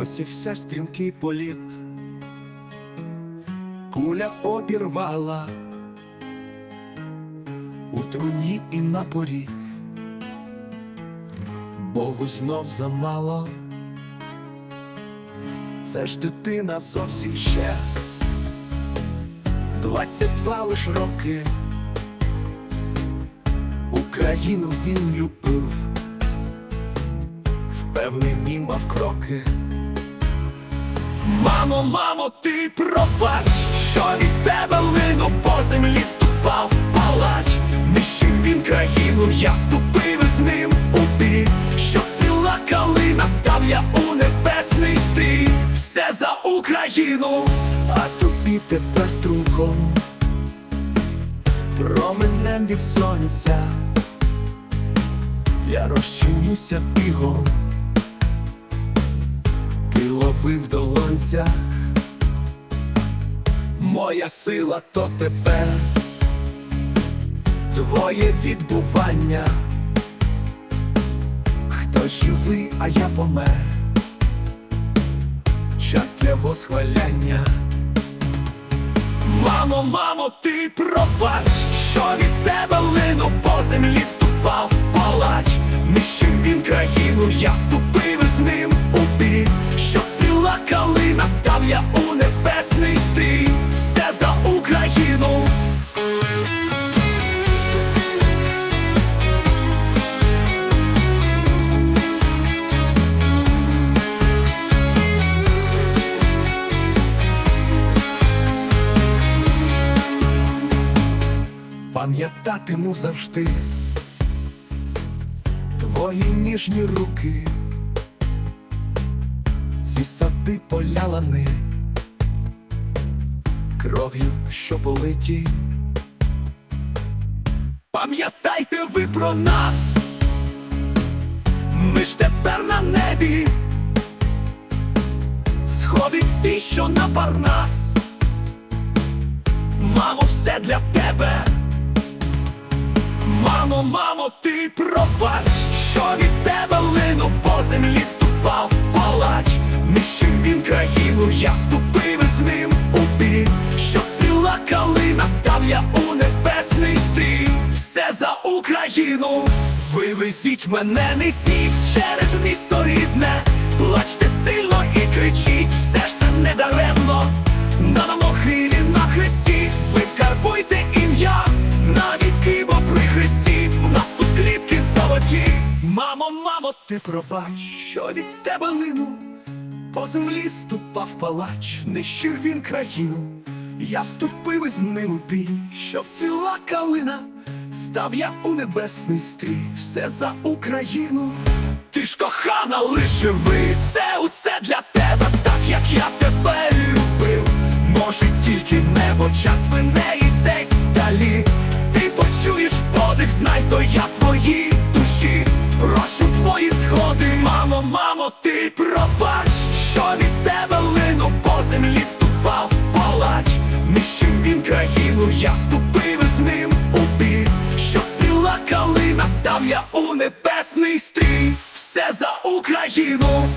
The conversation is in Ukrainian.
Все стрімкий політ. Куля обірвала у труні і на поріг. Богу знов замало. Це ж дитина зовсім ще. Двадцять два лиш роки. Україну він любив, впевнені мав кроки. Мамо, мамо, ти пробач, що від тебе лину по землі ступав палач. Нищив він країну, я ступив із ним у бій, що ціла калина став я у небесний стрій. Все за Україну, а тобі тепер струмком, променем від сонця. Я розчинюся бігом ти ловив долонця, моя сила то тепер, твоє відбування, хто живий, а я помер, час для восхваляння. Мамо, мамо, ти пробач, що від тебе лину по землі ступав палач. Нищив він країну, я ступив Пам'ятатиму завжди твої ніжні руки, ці сади поля лани, кров'ю, що политі. Пам'ятайте ви про нас, ми ж тепер на небі, сходить ці, що на парнас. Мамо, все для тебе. Мамо, ти пробач, що від тебе лину по землі ступав палач. Нищив він країну, я ступив із ним у бій, що ціла калина став я у небесний стрій. Все за Україну, вивезіть мене, несіть через місто рідне, плачте сильно і Ти пробач, що від тебе лину, по землі ступав палач, нищив він країну. Я вступив із ним у бій, щоб ціла калина, став я у небесний стрій, все за Україну. Ти ж кохана, лише ви, це усе для тебе, так як я тебе любив. Може тільки небо, час мене і десь вдалі. Ти почуєш подих, знай, то я ти пробач, що від тебе лину по землі ступав палач. Нищив він країну, я ступив із ним у бій, що ціла калина став я у небесний стрій, все за Україну.